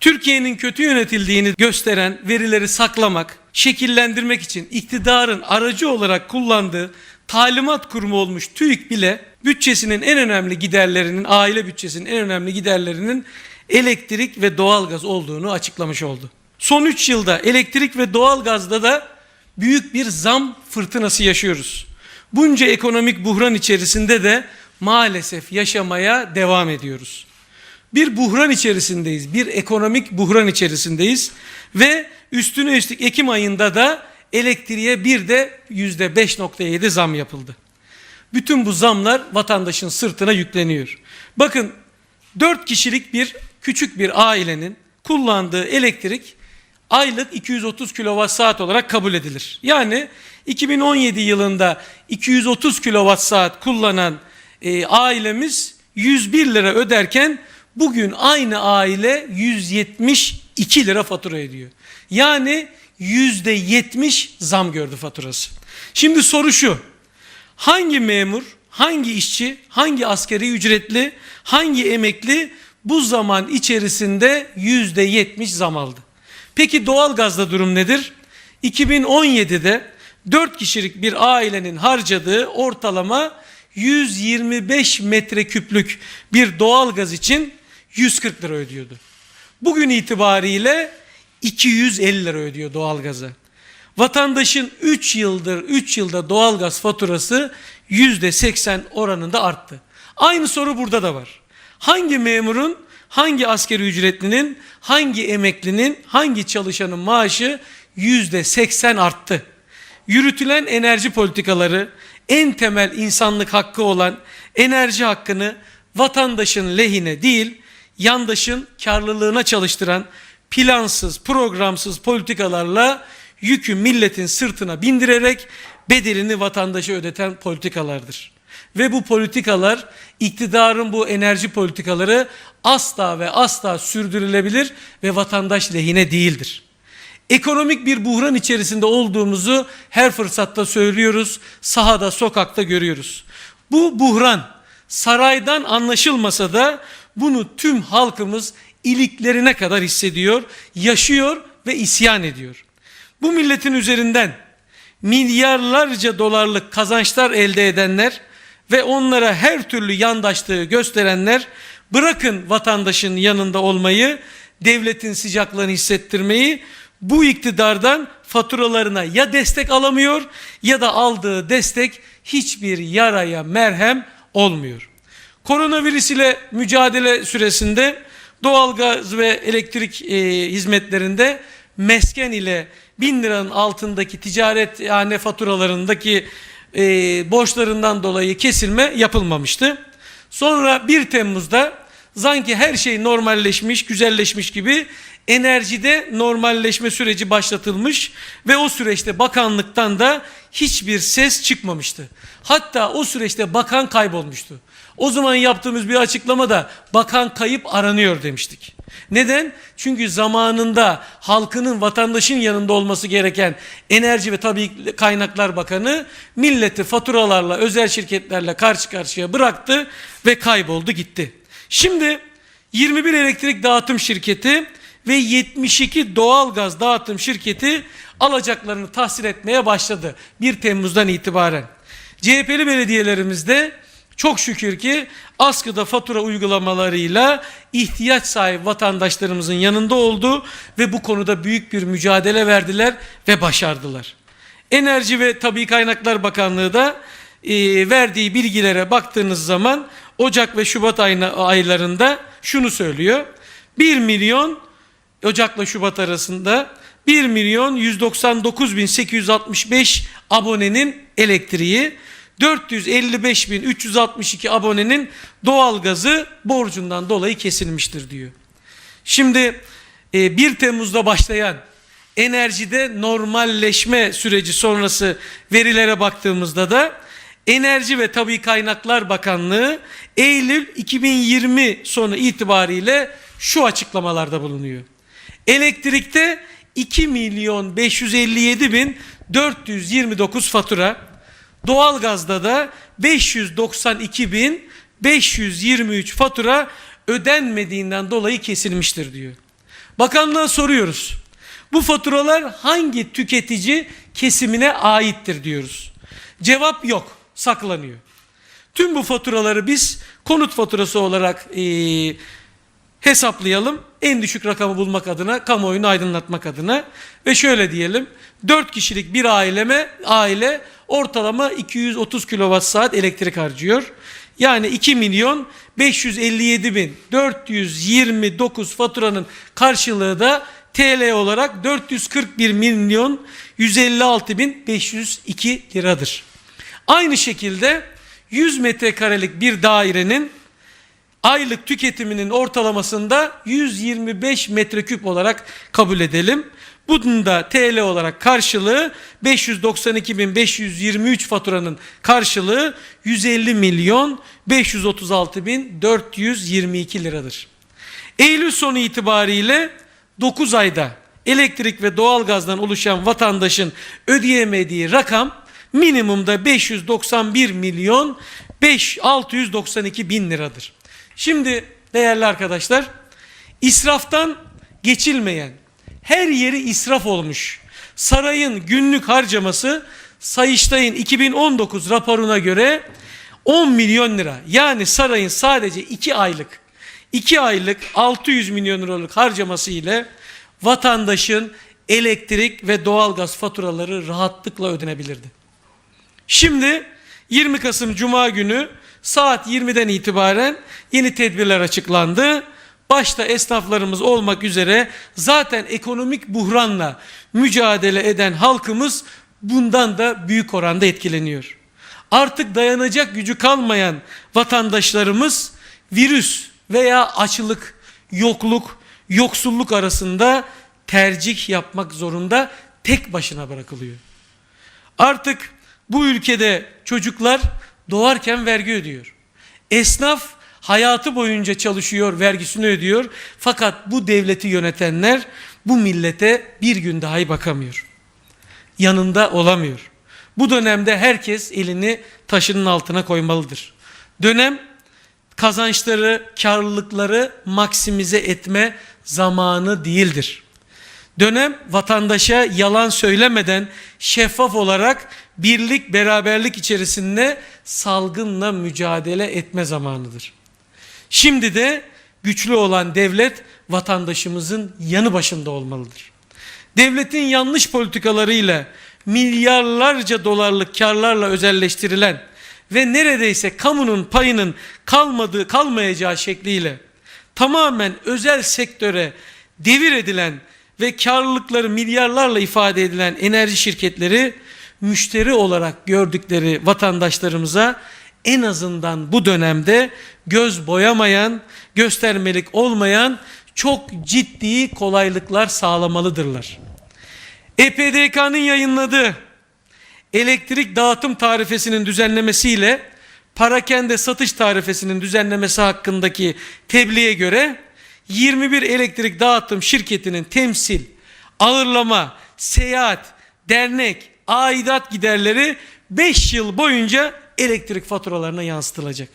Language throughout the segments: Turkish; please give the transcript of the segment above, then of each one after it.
Türkiye'nin kötü yönetildiğini gösteren verileri saklamak, şekillendirmek için iktidarın aracı olarak kullandığı talimat kurumu olmuş TÜİK bile bütçesinin en önemli giderlerinin, aile bütçesinin en önemli giderlerinin elektrik ve doğalgaz olduğunu açıklamış oldu. Son 3 yılda elektrik ve doğalgazda da büyük bir zam fırtınası yaşıyoruz. Bunca ekonomik buhran içerisinde de maalesef yaşamaya devam ediyoruz. Bir buhran içerisindeyiz. Bir ekonomik buhran içerisindeyiz. Ve üstüne üstlük Ekim ayında da elektriğe bir de yüzde 5.7 zam yapıldı. Bütün bu zamlar vatandaşın sırtına yükleniyor. Bakın 4 kişilik bir küçük bir ailenin kullandığı elektrik aylık 230 kilowatt saat olarak kabul edilir. Yani 2017 yılında 230 kilowatt saat kullanan e, ailemiz 101 lira öderken bugün aynı aile 172 lira fatura ediyor. Yani yüzde 70 zam gördü faturası. Şimdi soru şu. Hangi memur, hangi işçi, hangi askeri ücretli, hangi emekli bu zaman içerisinde yüzde 70 zam aldı? Peki doğalgazda durum nedir? 2017'de 4 kişilik bir ailenin harcadığı ortalama 125 metreküplük bir doğalgaz için 140 lira ödüyordu. Bugün itibariyle 250 lira ödüyor doğalgaza. Vatandaşın 3 yıldır 3 yılda doğalgaz faturası %80 oranında arttı. Aynı soru burada da var. Hangi memurun, hangi askeri ücretlinin, hangi emeklinin, hangi çalışanın maaşı %80 arttı? Yürütülen enerji politikaları en temel insanlık hakkı olan enerji hakkını vatandaşın lehine değil, yandaşın karlılığına çalıştıran plansız, programsız politikalarla yükü milletin sırtına bindirerek bedelini vatandaşa ödeten politikalardır. Ve bu politikalar iktidarın bu enerji politikaları asla ve asla sürdürülebilir ve vatandaş lehine değildir. Ekonomik bir buhran içerisinde olduğumuzu her fırsatta söylüyoruz, sahada, sokakta görüyoruz. Bu buhran saraydan anlaşılmasa da bunu tüm halkımız iliklerine kadar hissediyor, yaşıyor ve isyan ediyor. Bu milletin üzerinden milyarlarca dolarlık kazançlar elde edenler ve onlara her türlü yandaşlığı gösterenler bırakın vatandaşın yanında olmayı, devletin sıcaklığını hissettirmeyi bu iktidardan faturalarına ya destek alamıyor ya da aldığı destek hiçbir yaraya merhem olmuyor. Koronavirüs ile mücadele süresinde doğalgaz ve elektrik e, hizmetlerinde mesken ile 1000 liranın altındaki ticaret yani faturalarındaki e, borçlarından dolayı kesilme yapılmamıştı. Sonra 1 Temmuz'da sanki her şey normalleşmiş, güzelleşmiş gibi enerjide normalleşme süreci başlatılmış ve o süreçte bakanlıktan da hiçbir ses çıkmamıştı. Hatta o süreçte bakan kaybolmuştu. O zaman yaptığımız bir açıklamada bakan kayıp aranıyor demiştik. Neden? Çünkü zamanında halkının vatandaşın yanında olması gereken Enerji ve Tabii Kaynaklar Bakanı milleti faturalarla özel şirketlerle karşı karşıya bıraktı ve kayboldu gitti. Şimdi 21 elektrik dağıtım şirketi ve 72 doğalgaz dağıtım şirketi alacaklarını tahsil etmeye başladı 1 Temmuz'dan itibaren. CHP'li belediyelerimizde çok şükür ki askıda fatura uygulamalarıyla ihtiyaç sahibi vatandaşlarımızın yanında oldu ve bu konuda büyük bir mücadele verdiler ve başardılar. Enerji ve Tabi Kaynaklar Bakanlığı da e, verdiği bilgilere baktığınız zaman Ocak ve Şubat ayına, aylarında şunu söylüyor. 1 milyon Ocak'la Şubat arasında 1 milyon 199 bin 865 abonenin elektriği 455 bin 362 abonenin doğalgazı borcundan dolayı kesilmiştir diyor. Şimdi 1 Temmuz'da başlayan enerjide normalleşme süreci sonrası verilere baktığımızda da Enerji ve Tabi Kaynaklar Bakanlığı Eylül 2020 sonu itibariyle şu açıklamalarda bulunuyor. Elektrikte 2 milyon 557 bin 429 fatura, doğalgazda da 592 bin 523 fatura ödenmediğinden dolayı kesilmiştir diyor. Bakanlığa soruyoruz. Bu faturalar hangi tüketici kesimine aittir diyoruz. Cevap yok, saklanıyor. Tüm bu faturaları biz konut faturası olarak eee, hesaplayalım. En düşük rakamı bulmak adına, kamuoyunu aydınlatmak adına ve şöyle diyelim. 4 kişilik bir aileme aile ortalama 230 kilowatt saat elektrik harcıyor. Yani 2 milyon 557 bin 429 faturanın karşılığı da TL olarak 441 milyon 156 bin 502 liradır. Aynı şekilde 100 metrekarelik bir dairenin aylık tüketiminin ortalamasında 125 metreküp olarak kabul edelim. Bunun da TL olarak karşılığı 592.523 faturanın karşılığı 150 milyon 536.422 liradır. Eylül sonu itibariyle 9 ayda elektrik ve doğalgazdan oluşan vatandaşın ödeyemediği rakam minimumda 591 milyon 5 692 bin liradır. Şimdi değerli arkadaşlar israftan geçilmeyen her yeri israf olmuş sarayın günlük harcaması Sayıştay'ın 2019 raporuna göre 10 milyon lira. Yani sarayın sadece 2 aylık 2 aylık 600 milyon liralık harcaması ile vatandaşın elektrik ve doğalgaz faturaları rahatlıkla ödenebilirdi. Şimdi 20 Kasım Cuma günü saat 20'den itibaren yeni tedbirler açıklandı. Başta esnaflarımız olmak üzere zaten ekonomik buhranla mücadele eden halkımız bundan da büyük oranda etkileniyor. Artık dayanacak gücü kalmayan vatandaşlarımız virüs veya açlık, yokluk, yoksulluk arasında tercih yapmak zorunda tek başına bırakılıyor. Artık bu ülkede çocuklar doğarken vergi ödüyor. Esnaf hayatı boyunca çalışıyor, vergisini ödüyor. Fakat bu devleti yönetenler bu millete bir gün dahi bakamıyor. Yanında olamıyor. Bu dönemde herkes elini taşının altına koymalıdır. Dönem kazançları, karlılıkları maksimize etme zamanı değildir. Dönem vatandaşa yalan söylemeden şeffaf olarak birlik beraberlik içerisinde salgınla mücadele etme zamanıdır. Şimdi de güçlü olan devlet vatandaşımızın yanı başında olmalıdır. Devletin yanlış politikalarıyla milyarlarca dolarlık karlarla özelleştirilen ve neredeyse kamunun payının kalmadığı kalmayacağı şekliyle tamamen özel sektöre devir edilen ve karlılıkları milyarlarla ifade edilen enerji şirketleri müşteri olarak gördükleri vatandaşlarımıza en azından bu dönemde göz boyamayan, göstermelik olmayan çok ciddi kolaylıklar sağlamalıdırlar. EPDK'nın yayınladığı elektrik dağıtım tarifesinin düzenlemesiyle parakende satış tarifesinin düzenlemesi hakkındaki tebliğe göre 21 elektrik dağıtım şirketinin temsil, ağırlama, seyahat, dernek, aidat giderleri 5 yıl boyunca elektrik faturalarına yansıtılacak.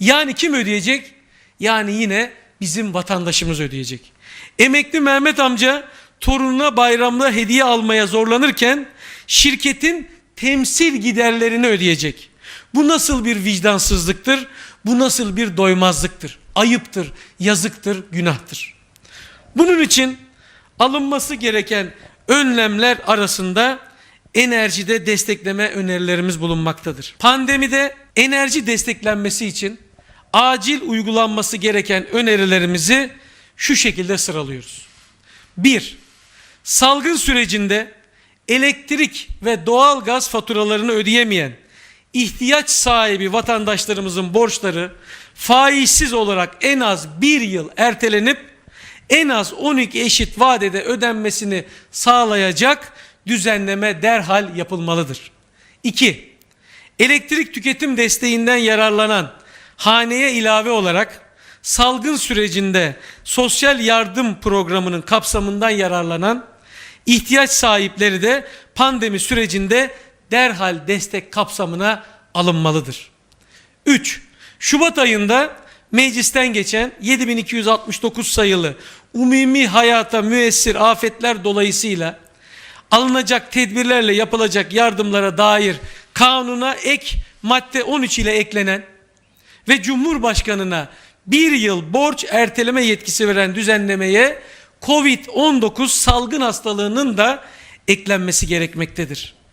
Yani kim ödeyecek? Yani yine bizim vatandaşımız ödeyecek. Emekli Mehmet amca torununa bayramda hediye almaya zorlanırken şirketin temsil giderlerini ödeyecek. Bu nasıl bir vicdansızlıktır? Bu nasıl bir doymazlıktır? Ayıptır, yazıktır, günahtır. Bunun için alınması gereken önlemler arasında enerjide destekleme önerilerimiz bulunmaktadır. Pandemide enerji desteklenmesi için acil uygulanması gereken önerilerimizi şu şekilde sıralıyoruz. 1. Salgın sürecinde elektrik ve doğal gaz faturalarını ödeyemeyen ihtiyaç sahibi vatandaşlarımızın borçları faizsiz olarak en az bir yıl ertelenip en az 12 eşit vadede ödenmesini sağlayacak düzenleme derhal yapılmalıdır. 2. Elektrik tüketim desteğinden yararlanan haneye ilave olarak salgın sürecinde sosyal yardım programının kapsamından yararlanan ihtiyaç sahipleri de pandemi sürecinde derhal destek kapsamına alınmalıdır. 3. Şubat ayında meclisten geçen 7269 sayılı umumi hayata müessir afetler dolayısıyla alınacak tedbirlerle yapılacak yardımlara dair kanuna ek madde 13 ile eklenen ve Cumhurbaşkanına bir yıl borç erteleme yetkisi veren düzenlemeye Covid-19 salgın hastalığının da eklenmesi gerekmektedir.